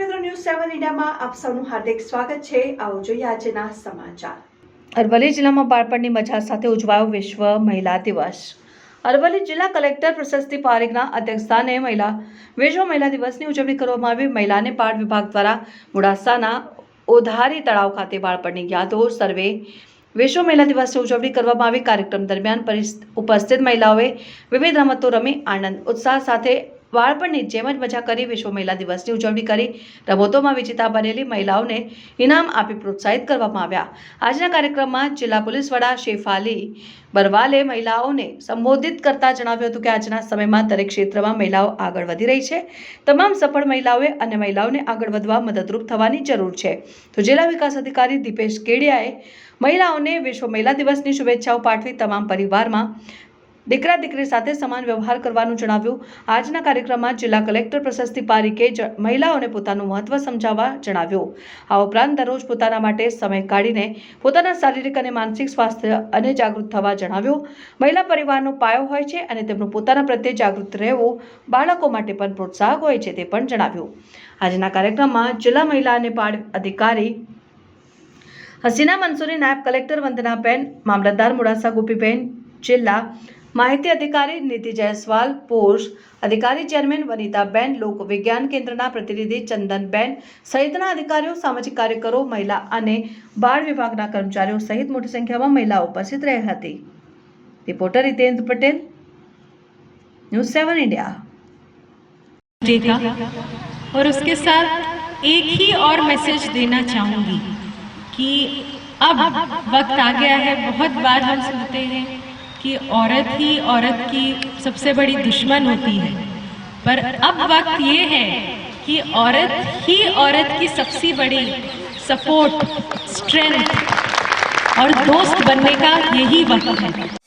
ન્યૂઝમાં આપ સૌનું હાર્દિક સ્વાગત છે. આવો જોઈએ આજના સમાચાર. અરવલ્લી જિલ્લામાં બાળપણની મજા સાથે ઉજવાયો વિશ્વ મહિલા દિવસ. અરવલ્લી જિલ્લા કલેક્ટર પ્રશસ્તિ પારેખના અધ્યક્ષસ્થાને મહિલા, વિશ્વ મહિલા દિવસની ઉજવણી કરવામાં આવી. મહિલાને બાળ વિભાગ દ્વારા મોડાસાના ઓધારી તળાવ ખાતે બાળપણની યાદો સર્વે વિશ્વ મહિલા દિવસની ઉજવણી કરવામાં આવી. કાર્યક્રમ દરમિયાન ઉપસ્થિત મહિલાઓએ વિવિધ રમતો રમી, આનંદ, ઉત્સાહ સાથે બાળપણની જેમ જ મજા કરી, વિશ્વ મહિલા દિવસની ઉજવણી કરી, રમતોમાં વિજેતા બનેલી મહિલાઓને ઇનામ આપી પ્રોત્સાહિત કરવામાં આવ્યા. આજના કાર્યક્રમમાં જિલ્લા પોલીસ વડા શેફાલી બરવાલે મહિલાઓને સંબોધિત કરતા જણાવ્યું હતું કે આજના સમયમાં દરેક ક્ષેત્રમાં મહિલાઓ આગળ વધી રહી છે. તમામ સફળ મહિલાઓએ અને મહિલાઓને આગળ વધવા મદદરૂપ થવાની જરૂર છે. તો જિલ્લા વિકાસ અધિકારી દીપેશ કેડિયાએ મહિલાઓને વિશ્વ મહિલા દિવસની શુભેચ્છાઓ પાઠવી તમામ પરિવારમાં દીકરા દીકરી સાથે સમાન વ્યવહાર કરવાનું જણાવ્યું. આજના કાર્યક્રમમાં જિલ્લા કલેક્ટર પ્રશસ્તિ પારીકે મહિલાઓને પોતાનું મહત્વ સમજાવવા જણાવ્યું. આ ઉપરાંત દરરોજ પોતાના માટે સમય કાઢીને પોતાના શારીરિક અને માનસિક સ્વાસ્થ્ય અને જાગૃત થવા જણાવ્યું. મહિલા પરિવારનો પાયો હોય છે અને તેમનું પોતાના પ્રત્યે જાગૃત રહેવું બાળકો માટે પણ પ્રોત્સાહક હોય છે તે પણ જણાવ્યું. આજના કાર્યક્રમમાં જિલ્લા મહિલા અને બાળ અધિકારી હસીના મંસૂરી નાયબ કલેક્ટર વંદનાબેન, મામલતદાર મોડાસા ગોપીબેન, જિલ્લા માહિતી અધિકારી નીતિ જયસ્વાલ પોષ અધિકારી ચેરમેન વનિતાબેન લોક વિજ્ઞાન કેન્દ્રના પ્રતિનિધિ ચંદનબેન સહિતના અધિકારીઓ સામાજિક કાર્યકરો મહિલા અને બાળ વિભાગના કર્મચારીઓ સહિત મોટી સંખ્યામાં મહિલાઓ ઉપસ્થિત રહી હતી reporter Hitendra Patel news seven India देगा और उसके साथ एक ही और मैसेज देना चाहूँगी कि अब वक्त आ गया है बहुत बार हम सुनते हैं कि औरत ही औरत की सबसे बड़ी दुश्मन होती है। पर अब वक्त ये है कि औरत ही औरत की सबसे बड़ी सपोर्ट, स्ट्रेंथ और दोस्त बनने का यही वक्त है।